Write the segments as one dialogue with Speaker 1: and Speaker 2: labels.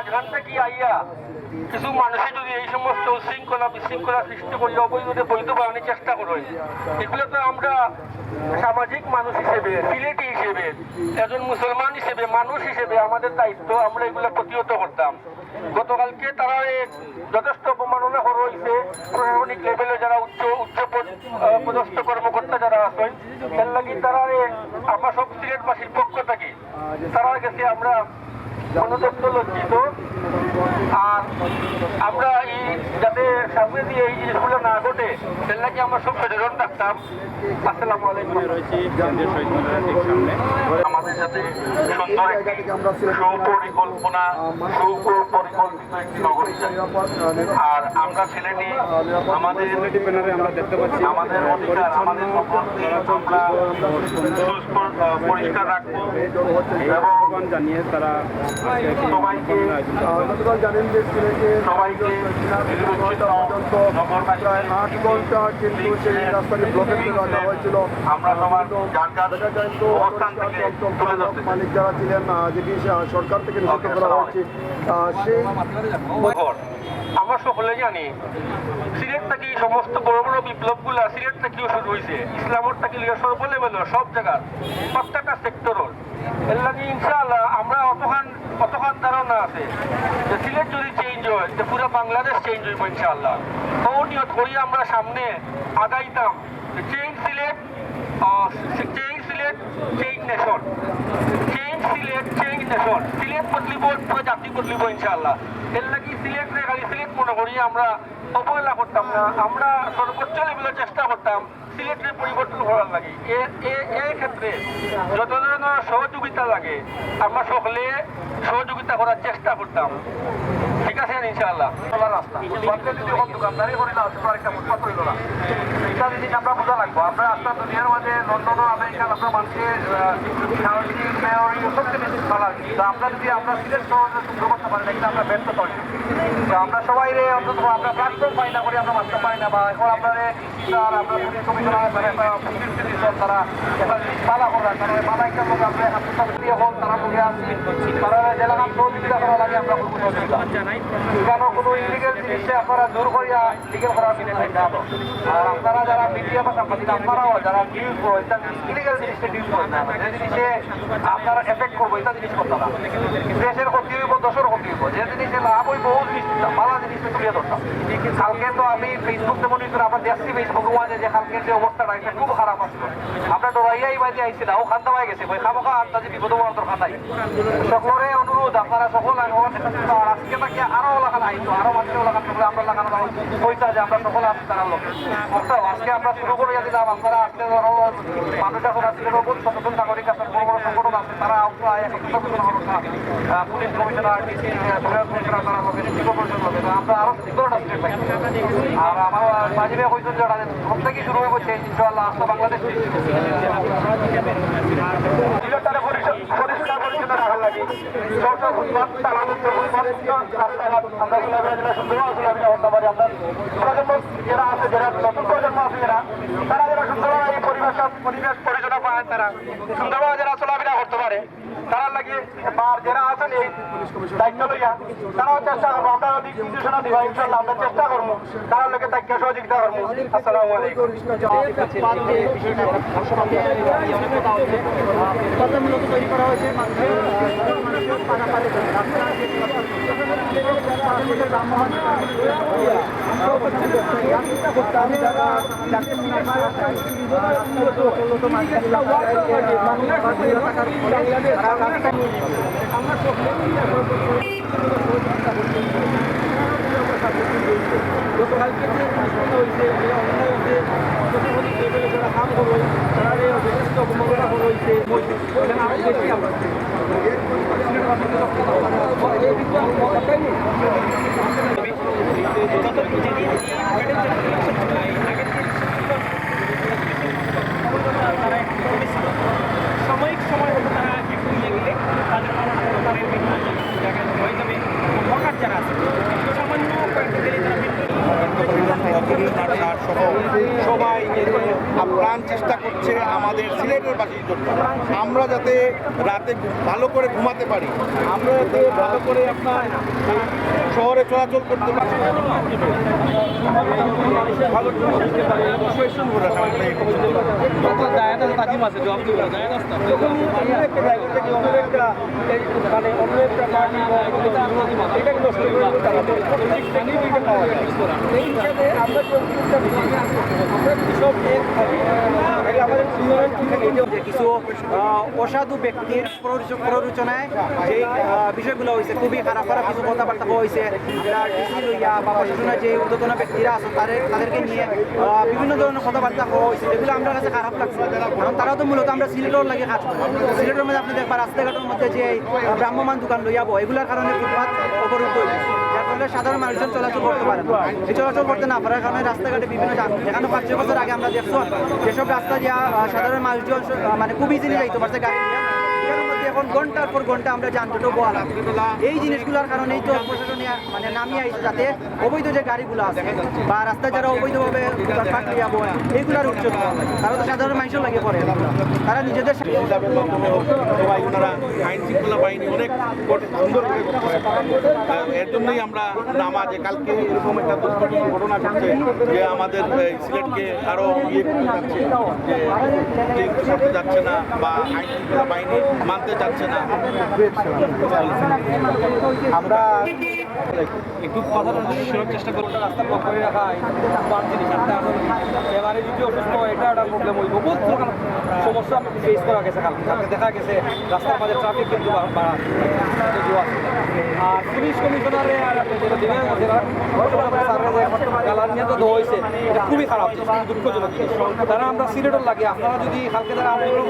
Speaker 1: মাঝখান থেকে আইয়া? কিছু মানুষে যদি এই সমস্ত বিশৃঙ্খলা সৃষ্টি করি বৈধ বানানোর চেষ্টা এগুলো তো আমরা সামাজিক মানুষ হিসেবে, সিলেটি হিসেবে, একজন মুসলমান হিসেবে, মানুষ হিসেবে আমাদের দায়িত্ব, আমরা এগুলো প্রতিহত করতাম। গতকালকে তারা যথেষ্ট অবমাননা করা হয়েছে। প্রশাসনিক লেভেলে যারা উচ্চ উচ্চ পদস্থ কর্মকর্তা যারা আছেন, এর লাগি তারা আমরা সব সিলেটবাসীর পক্ষ থেকে, তারা গেছে আমরা লজ্জিত আর আমরা এই যাতে সামনে দিয়ে এই জিনিসগুলো না ঘটে এর লাগি আমরা সব সচেতন থাকতাম আসসালামু আলাইকুম। আমাদের সাথে সুন্দর একটি সুপরিকল্পনা সুপরিকল্পিত একটি নগরী। চাই আর আমরা ছেলেটি আমাদের আমাদের অধিকার আমাদের সম্পত্তি আমরা সুস্থ, পরিষ্কার রাখব এবং
Speaker 2: জানিয়ে তারা
Speaker 1: সবাইকে সবাইকে আমরা সবার যার।
Speaker 3: মালিক ছিলেন যেটি সরকার থেকে
Speaker 1: Okay,
Speaker 3: করা হয়েছে সেই।
Speaker 1: আমরা সকলে জানি, সিলেট থেকে সমস্ত বড় বড় বিপ্লবগুলা সিলেট থেকেও শুরু হয়েছে ইসলামর থেকে লিয়ে সর্বলেভেল সব জায়গার, প্রত্যেকটা সেক্টরর। এর লাগে ইনশাআল্লাহ আমরা অতখান অতখান ধারণা আছে যে সিলেট যদি চেঞ্জ হয়, যে পুরো বাংলাদেশ চেঞ্জ হইব ইনশাআল্লাহ। নিয়ত করি আমরা সামনে আগাইতাম change Sylhet change Sylhet change nation Sylhet change nation Sylhet পুরো জাতি বদলিব ইনশাআল্লাহ। এর লাগি সিলেট রে সিলেট মনে করি আমরা অবহেলা করতাম আমরা সর্বোচ্চ চেষ্টা করতাম সিলেটের পরিবর্তন করার লাগে। এই ক্ষেত্রে যত ধরনের সহযোগিতা লাগে, আমরা সকলে সহযোগিতা করার চেষ্টা করতাম। ঠিক আছে, ইনশাআল্লাহ। রাস্তা। যদি এখন দোকানদারি করে না ছোট একটা ফুটপাত হইল না। এটা জিনিস আমরা বোঝা লাগবো, আমরা আপনার দুনিয়ার মাঝে লন্ডন আমেরিকান, আমরা মানুষের কাউন্সিল মেয়র সব জিনিস ভালো তো আমরা যদি আমরা সিলেট শহরে সুন্দর করতে পারি না আমরা ব্যর্থ করি তো আমরা সবাই রে, অন্তত আমরা প্ল্যাটফর্ম পাই না করি, আমরা মারতে পারি না, বা এখন আমরা স্যার, আমরা পুলিশ কমিশনার মানে তারা জিনিস পালা করার কারণে পালা একটা লোক আমরা হাসপাতাল দিয়ে তারা বলে আসছি তারা জেলা নাম সহযোগিতা করা লাগে, আমরা সহযোগিতা কেন কোনো ইলিগেল জিনিসে আপনারা দূর করিয়া লিগেল করার জিনিস না আর আপনারা যারা মিডিয়া বা সাংবাদিক, আপনারাও যারা নিউজ করেন ইলিগেল জিনিসটা নিউজ করেন না। যে জিনিসে আপনারা এফেক্ট করব, এটা জিনিস করতে না দেশের ক্ষতি হইব, দশের ক্ষতি হইব। যে জিনিসে লাভ হইব ওই জিনিসটা ভালো জিনিসটা তুলে ধরতাম কালকে তো আমি ফেসবুক যেমন ইউটিউব আমরা দেখছি ফেসবুক মাঝে যে কালকে যে অবস্থাটা এটা খুব খারাপ আসলো। আমরা ডরাইয়াই বাজে আইছি না, ও খান্তা হয়ে গেছে বই খামো খা আন্দাজে বিপদ হওয়ার দরকার নাই। সকলে অনুরোধ, আপনারা সকল আজকে তাকে আরও লাগানো আইতো আরও মানুষের লাগানো থাকলে আমরা লাগানো হইতা যে আমরা সকলে আসছি তারা লোক। অর্থাৎ আজকে আমরা শুরু করে দিলাম আপনারা আজকে মানুষ এখন আসলে নতুন সচেতন নাগরিক আছেন বড় বড় সংগঠন আছে, তারা পুলিশ কমিশনার, ডিসি তারা লোকের শিল্প পরিষদ লোকের আমরা আরও সিকিউরিটি আসতে পাই। আর আমার মাঝে হয়েছে যে থেকে শুরু হয়ে ইনশাআল্লাহ আসলে বাংলাদেশ। রাখার লাগে সব ফুটপাত চালানো ফুটপাত রাস্তাঘাট আমরা গুলাবিরা যারা আছে যারা নতুন প্রজন্ম আছে যারা তারা যারা সুন্দরভাবে এই পরিবেশ পরিবেশ পায় তারা। সুন্দরভাবে যারা চলাফেরা করতে পারে, তারা লাগে বা যারা আছেন এই দায়িত্ব লইয়া, তারাও চেষ্টা করব। আমরা যদি নির্দেশনা দিবা ইনশাল্লাহ আমরা চেষ্টা করব। তারা লোকে তাকে সহযোগিতা করব। আসসালামু আলাইকুম।
Speaker 3: গতকালকে যে যে যথেষ্ট অবমাননা হয়েছে
Speaker 4: সাময়িক সময় হতো তারা একটু ইয়ে গেলে তাদের তাদের জায়গায় হয়ে যাবে হকার যারা আছে সামান্য কয়েকটা গেলে তারা
Speaker 5: আপ্রাণ চেষ্টা করছে আমাদের সিলেটের বাসীর জন্য আমরা যাতে রাতে ভালো করে ঘুমাতে পারি আমরা যাতে ভালো করে আপনার শহরে চলাচল করতে পারি।
Speaker 3: আমরা
Speaker 6: কিছু অসাধু ব্যক্তির প্ররোচনায় যে বিষয়গুলো হয়েছে খুবই খারাপ খারাপ কিছু কথাবার্তা হয়েছে বা প্রশাসনের যে উদ্যোতন ব্যক্তিরা আছে, তাদের তাদেরকে নিয়ে বিভিন্ন ধরনের কথাবার্তা হয়েছে এগুলো আমার কাছে খারাপ লাগছে। কারণ তারাও তো মূলত আমরা সিলেটের লাগে কাজ করি। সিলেটের মধ্যে আপনি দেখবা রাস্তাঘাটের মধ্যে যে ভ্রাম্যমান দোকান লইয়াবো এগুলোর কারণে ফুটপাত অবরুদ্ধ ফলে সাধারণ মানুষজন চলাচল করতে পারে এই চলাচল করতে না পারার কারণে রাস্তাঘাটে বিভিন্ন যান যেখানে পাঁচ ছয় বছর আগে আমরা দেখছ, যেসব রাস্তা দিয়া সাধারণ মানুষজন মানে খুব ইজিলি যাইতে পারছে গাড়ি এখন ঘণ্টার পর ঘণ্টা আমরা যানজট বোয়া লাগে এই জিনিসগুলোর কারণেই তো প্রশাসনে মানে নামিয়ে আইছে যাতে অবৈধ যে গাড়িগুলো আছে, বা রাস্তায় যারা অবৈধভাবে দোকানপাট লিয়া বয় এইগুলার লাগে। তারা তো সাধারণ মানুষের লাগে পড়ে তারা নিজেদের
Speaker 5: শৃঙ্খলা বাহিনী অনেক সুন্দর এর জন্যই আমরা নামাজে কালকে এরকম একটা দুর্ঘটনা ঘটনা ঘটছে যে আমাদের সিলেটকে আরও ইয়ে করতে যাচ্ছে, যে করতে যাচ্ছে না বা আইন শৃঙ্খলা বাহিনী মানতে যাচ্ছে না।
Speaker 3: আমরা একটু কথা চেষ্টা করব রাস্তার পথ রাখা একটা এবারে যদি অসুস্থ এটা একটা প্রবলেম হইব। বহুত সমস্যা ফেস করা গেছে কালকে। দেখা গেছে, রাস্তার মাঝে ট্রাফিক কিন্তু। আর পুলিশ কমিশনারে আর নিয়ে তো হয়েছে এটা খুবই খারাপ দুঃখজনক তারা আমরা সিলেটের লাগে। আপনারা যদি কালকে তারা আন্দোলন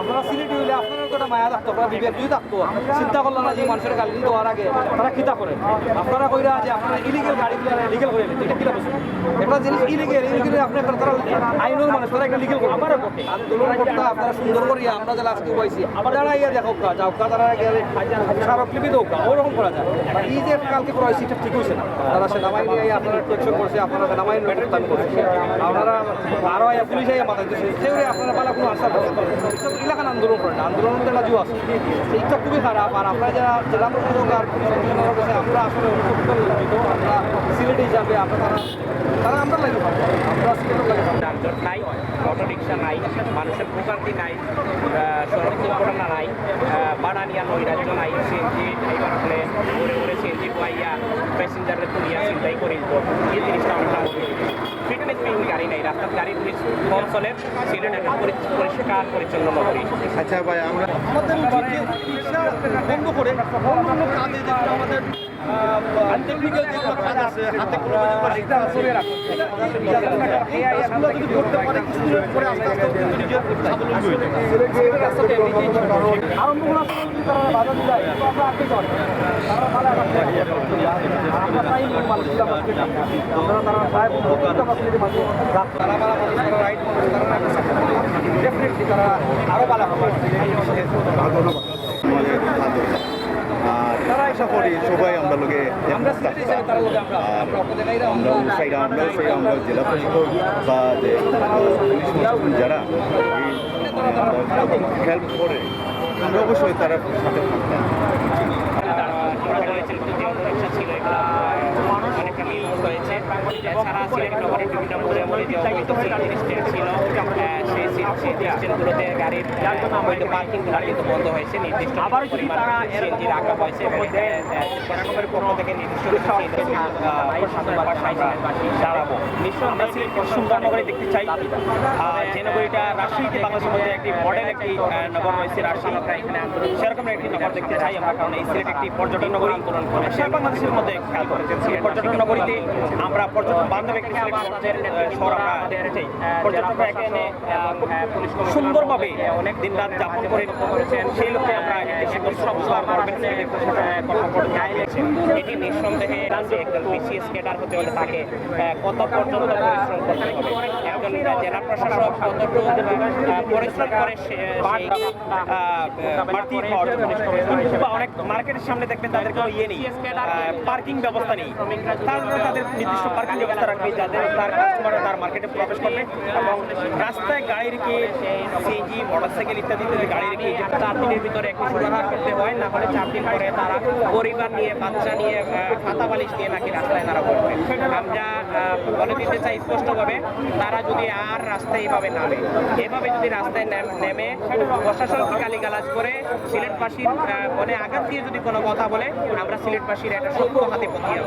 Speaker 3: আপনারা সিলেট হইলে আপনারা মায়া থাকতো আপনারা বিবেক থাকতো, চিন্তা করলাম না যে মানুষের গালি আগে তারা খিতা করেন আপনারা কইরা যে আপনারা ইলিগেল গাড়িগুলো লিগেল করে এটা একটা জিনিস ইলিগেল ইলিগেল আপনি তারা আইনের মানুষ, তারা একটা লিগেল করে আমারও আন্দোলন করতে আপনারা সুন্দর করিয়া, আমরা যে লাস্টে পাইছি যারা ইয়া দেখো যাও তারা গেলে স্মারকলিপি দেও কা ওরকম করা যায়। এই যে কালকে করা হয়েছে এটা ঠিক হয়েছে না। তারা সেনাবাহিনী আইয়া আপনারা টেকশন করছে, আপনারা সেনাবাহিনী প্রত্যান করছে। আপনারা আরও পুলিশ আইয়া মাথায় দিচ্ছে সেগুলি আপনারা পালা কোনো এলাকান আন্দোলন করেন আন্দোলন তো লাজু আছে এইটা খুবই খারাপ আর আমরা যারা জেলা প্রশাসক আর আমরা আসলে অনুভব লজ্জিত আমরা সিলেট হিসাবে আমরা তারা তারা আমরা লাগে আমরা
Speaker 4: যানজট নাই অটোরিক্সা নাই, মানুষের ভোগান্তি নাই সড়ক দুর্ঘটনা নাই আহ, ভাড়া নিয়া নৈরাজ্য নাই। সিএনজি ড্রাইভার হলে ঘুরে ঘুরে সিএনজি পাইয়া প্যাসেঞ্জারের তুলিয়া চিন্তাই করি এই জিনিসটা আমরা ফিটনেস বিহীন গাড়ি নেই রাস্তার গাড়ি পুলিশ কম চলে সিলেট একটা পরিষ্কার পরিচ্ছন্ন নগরী।
Speaker 5: আচ্ছা ভাই আমরা
Speaker 3: আমাদের বন্ধ করে অন্যান্য কাজে যেগুলো আমাদের টেকনিক্যাল যেগুলো কাজ আছে হাতে কলমে যেগুলো শিখতে আছে এই কাজগুলো যদি করতে পারে কিছুদিন পরে আস্তে আস্তে নিজের স্বাবলম্বী হয়ে যাবে। আরম্ভ তারা বাধা দিলে তো আমরা আগে যাই তারা ভালো রাখতে আমরা তাই মানুষ আমরা তারা প্রায় বন্ধুত্ব ফ্যাসিলিটি মাঝে তারা ভালো মানুষ তারা রাইট মানুষ তারা না ডেফিনেটলি তারা আরও ভালো হবে
Speaker 5: আর আশা করি সবাই আমরা লোকে
Speaker 3: আমরা আমরা
Speaker 5: সাইডা আমরা জেলা প্রশাসক বা যে যারা হেল্প করে অবশ্যই তারা সাথে থাকতাম
Speaker 4: হয়েছিল যে অটোরিক্সা ছিল এগুলো অনেকটা মিল হয়েছে এছাড়া সিলেট নগরের বিভিন্ন মোড়ে মোড়ে যে অবৈধ সিএনজি স্ট্যান্ড ছিল আহ, সেই সেই স্ট্যান্ডগুলোতে গাড়ির অবৈধ পার্কিংগুলো কিন্তু বন্ধ হয়েছে নির্দিষ্ট পরিমাণ সিএনজি রাখা হয়েছে এবং সরকারের পক্ষ থেকে নির্দিষ্ট কিছু CNG, আহ, প্রশাসন বা সাইকেলের বাসী দাঁড়াবো। নিশ্চয় সুন্দর নগরে দেখতে চাই। আহ, যে নগরীটা রাজশাহীতে বাংলাদেশের মধ্যে একটি মডেল একটি নগর রয়েছে রাজশাহী। সেরকম একটি নগর দেখতে চাই আমরা কারণ এই সিলেট একটি পর্যটন নগরী। সারা বাংলাদেশের মধ্যে খেয়াল করেছেন সিলেট পর্যটন নগরীতে আমরা পর্যটন আহ, সুন্দরভাবে অনেক দিন রাত যাপন করে সেই লক্ষ্যে আমরা একটি সুন্দর সংস্কার গভর্নমেন্ট এটি নিঃসন্দেহে একজন বিসিএস ক্যাডার হতে হলে তাকে কত পর্যন্ত পরিশ্রম করতে হবে? একজন জেলা প্রশাসক কতটুকু পরিশ্রম করে বা অনেক মার্কেটের সামনে দেখবেন তাদের কোনো ইয়ে নেই। পার্কিং ব্যবস্থা নেই। তার তাদের নির্দিষ্ট পার্কিং ব্যবস্থা রাখবে যাদের তার কাস্টমার তার মার্কেটে প্রবেশ করবে এবং রাস্তায় গাড়ি রেখে সিএনজি মোটরসাইকেল ইত্যাদি গাড়ি রেখে চার দিনের ভিতরে একটু সুরাহা করতে হয়, না হলে চার দিন পরে তারা পরিবার নিয়ে, বাচ্চা নিয়ে খাতা বালিশ নিয়ে নাকি রাস্তায় তারা বসবে। আমরা বলে দিতে চাই স্পষ্টভাবে, তারা যদি আর রাস্তায় এভাবে নামে, এভাবে যদি রাস্তায় নেমে প্রশাসনকে গালিগালাজ করে, সিলেটবাসীর মনে আঘাত দিয়ে যদি কোনো কথা বলে, আমরা সিলেটবাসীর একটা শক্ত হাতে পতিয়ে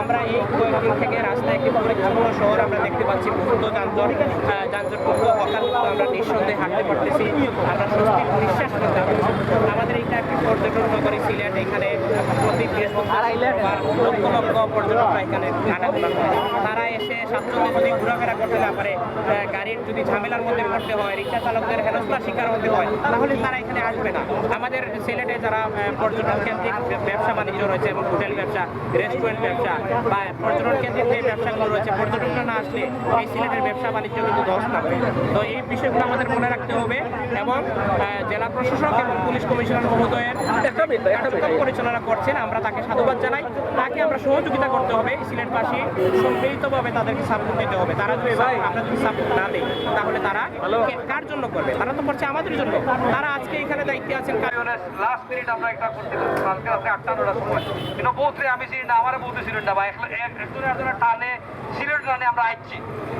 Speaker 4: আমরা এই কয়েকদিন থেকে রাস্তায় একটি পরিচ্ছন্ন শহর আমরা দেখতে পাচ্ছি প্রচণ্ড যানজট। যানজটপূর্ণ যানজটমুক্ত হকারমুক্ত আমরা নিঃসন্দেহে হাঁটতে পারতেছি। আমরা স্বস্তির নিঃশ্বাস করতে হবে আমাদের এইটা একটি পর্যটন নগরী, সিলেট। এখানে প্রতি বৃহস্পতিবার লক্ষ লক্ষ পর্যটকরা এখানে আনাগোনা করে। তারা এসে স্বাচ্ছন্দ্যে যদি ঘোরাফেরা করতে না পারে গাড়ির যদি ঝামেলার মধ্যে পড়তে হয় রিক্সা চালকদের হেনস্থার শিকার হতে হয় তাহলে তারা এখানে আসবে না। আমাদের সিলেটে যারা পর্যটন কেন্দ্রিক ব্যবসা বাণিজ্য রয়েছে এবং হোটেল ব্যবসা রেস্টুরেন্ট ব্যবসা বা পর্যটন কেন্দ্রিক যে ব্যবসাগুলো রয়েছে পর্যটকরা না আসলে এই সিলেটের ব্যবসা বাণিজ্য কিন্তু ধস নামবে তো এই বিষয়গুলো আমাদের মনে রাখতে হবে এবং জেলা প্রশাসক এবং পুলিশ কমিশনার মহোদয়ের কার্যক্রম পরিচালনা করছেন। আমরা তাকে সাধুবাদ জানাই। তাকে আমরা সহযোগিতা করতে হবে। সিলেটবাসী সম্মিলিতভাবে তাদেরকে সাপোর্ট দিতে হবে। তারা যদি আমরা যদি সাপোর্ট না দিই তাহলে তারা কার জন্য করবে? তারা তো করছে আমাদের জন্য। তারা আজকে এখানে দায়িত্বে আছেন
Speaker 1: লাস্ট মিনিট আমরা একটা করতে কালকে রাত্রে আটটা নটার সময়। কিন্তু আমি না আমার বউতে ছিলেন না বা একজনের একজনের টানে সিলেট টানে আমরা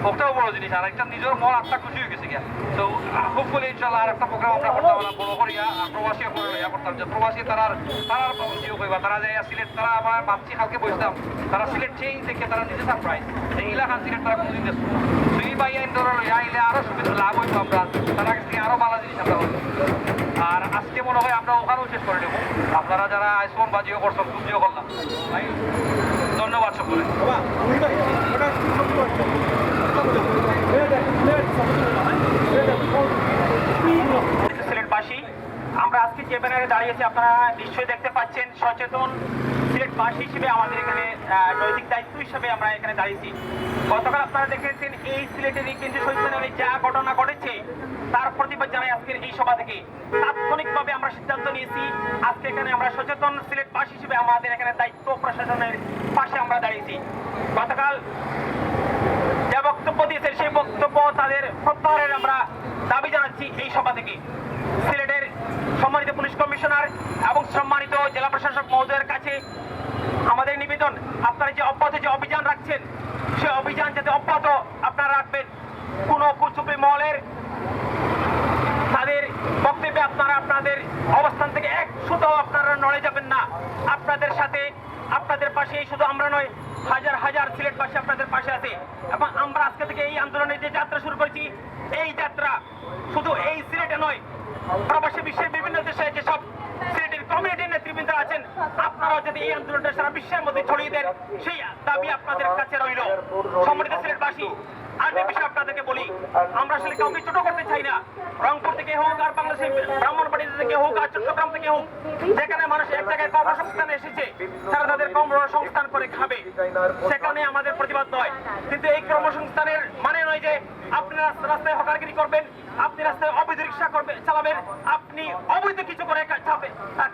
Speaker 1: ওটাও বড় জিনিস। আর একটা নিজের মন আত্মা খুশি হয়ে গেছে গিয়া। তো হোপফুলি ইনশাল্লাহ আর একটা প্রোগ্রাম আমরা বড় করিয়া প্রবাসী ইয়া করতাম যে প্রবাসী তারা তারা জিও কইবা তারা যে সিলেট তারা আমার ভাবছি কালকে বসতাম। তারা সিলেট চেঞ্জ দেখে তারা নিজে সারপ্রাইজ এই এলাকার সিলেট তারা কোনোদিন দেখব সুই বাইয়া ইন্দোর লইয়া আইলে আরও সুবিধা লাভ হইতো আমরা তারা কাছ থেকে আরও ভালো জিনিস আমরা হইতো আর আজকে মনে হয় আমরা ওখানেও শেষ করে নেব আপনারা যারা আইসফোন বাজিও করছেন খুব করলাম ধন্যবাদ সকলে
Speaker 7: সিলেটবাসী আমরা আজকে যে ব্যানারে দাঁড়িয়েছি আপনারা নিশ্চয়ই দেখতে পাচ্ছেন সচেতন সিলেটবাসী হিসেবে আমাদের এখানে নৈতিক দায়িত্ব হিসেবে আমরা এখানে দাঁড়িয়েছি গতকাল আপনারা দেখেছেন, এই সিলেটের কেন্দ্রীয় শহীদ যা ঘটনা ঘটেছে, তার প্রতিবাদ জানাই আজকের এই সভা থেকে। তাৎক্ষণিকভাবে আমরা সিদ্ধান্ত নিয়েছি, আজকে এখানে আমরা সচেতন সিলেটবাসী হিসেবে আমাদের এখানে দায়িত্ব প্রশাসনের পাশে আমরা দাঁড়িয়েছি। গতকাল যে বক্তব্য দিয়েছেন, সেই বক্তব্য তাদের প্রত্যাহারের আমরা দাবি জানাচ্ছি এই সভা থেকে সিলেটের সম্মানিত পুলিশ কমিশনার এবং সম্মানিত জেলা প্রশাসক মহোদয়ের কাছে আমাদের নিবেদন আপনারা যে অব্যাহত যে অভিযান রাখছেন সেই অভিযান যাতে অব্যাহত আপনারা রাখবেন কোনো কুচুপি মহলের তাদের বক্তব্যে আপনারা আপনাদের অবস্থান থেকে এক শুধু আপনারা নড়ে যাবেন না আপনাদের সাথে আপনাদের পাশে এই শুধু আমরা নয় হাজার হাজার সিলেটবাসী আপনাদের পাশে আছে এবং আমরা আজকে থেকে এই আন্দোলনের যে যাত্রা শুরু করেছি, এই যাত্রা শুধু এই সিলেটে নয়, প্রবাসী বিশ্বের বিভিন্ন দেশে যেসব সিলেটের কমিউনিটির নেতৃবৃন্দ আছেন, আপনারাও যদি এই আন্দোলনটা সারা বিশ্বের মধ্যে ছড়িয়ে দেন, সেই দাবি আপনাদের কাছে রইল। সম্মানিত সিলেটবাসী আর যে বিষয় আপনাদেরকে বলি, আমরা আসলে কাউকে ছোট করতে চাই না। রংপুর থেকে হোক আর বাংলাদেশের ব্রাহ্মণবাড়ি থেকে হোক আর চট্টগ্রাম থেকে হোক, যেখানে মানুষ এক জায়গায় কর্মসংস্থানে এসেছে, তারা তাদের কর্মসংস্থান করে খাবে। সেখানে আমাদের প্রতিবাদ নয় কিন্তু এই কর্মসংস্থানের মানে নয় যে আপনি রাস্তা- রাস্তায় হকারগিরি করবেন আপনি রাস্তায় অবৈধ রিক্সা করবেন চালাবেন আপনি অবৈধ কিছু করে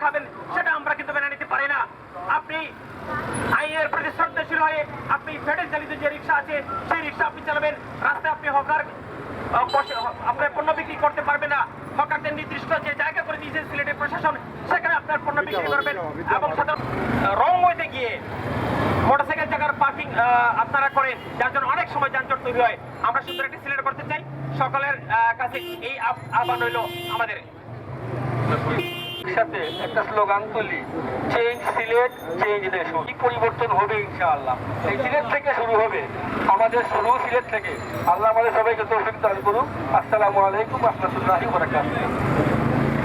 Speaker 7: খাবেন সেটা আমরা কিন্তু মেনে নিতে পারি না। আপনি আইনের প্রতি শ্রদ্ধাশীল হয়ে আপনি ফেডেল চালিত যে রিক্সা আছে সেই রিক্সা আপনি চালাবেন। রাস্তায় আপনি হকার আপনার পণ্য বিক্রি করতে পারবে না। হকারদের নির্দিষ্ট যে জায়গা করে দিয়েছে সিলেটের প্রশাসন সেখানে আপনার পণ্য বিক্রি করবেন এবং সাধারণ রং হইতে গিয়ে মোটরসাইকেল জায়গার পার্কিং আপনারা করেন যার জন্য অনেক সময় যানজট তৈরি হয়। আমরা সুন্দর একটি সিলেক্ট করতে চাই। সকলের কাছে এই আহ্ব- আহ্বান রইল আমাদের।
Speaker 1: সাথে একটা স্লোগান তুলি চেঞ্জ সিলেট চেঞ্জ দেশ কি পরিবর্তন হবে ইনশাআল্লাহ? এই সিলেট থেকে শুরু হবে। আমাদের শুরু সিলেট থেকে। আল্লাহ আমাদের সবাইকে তৌফিক দান করুন আসসালামু আলাইকুম রহমতুল্লাহি বারাকাতুহু।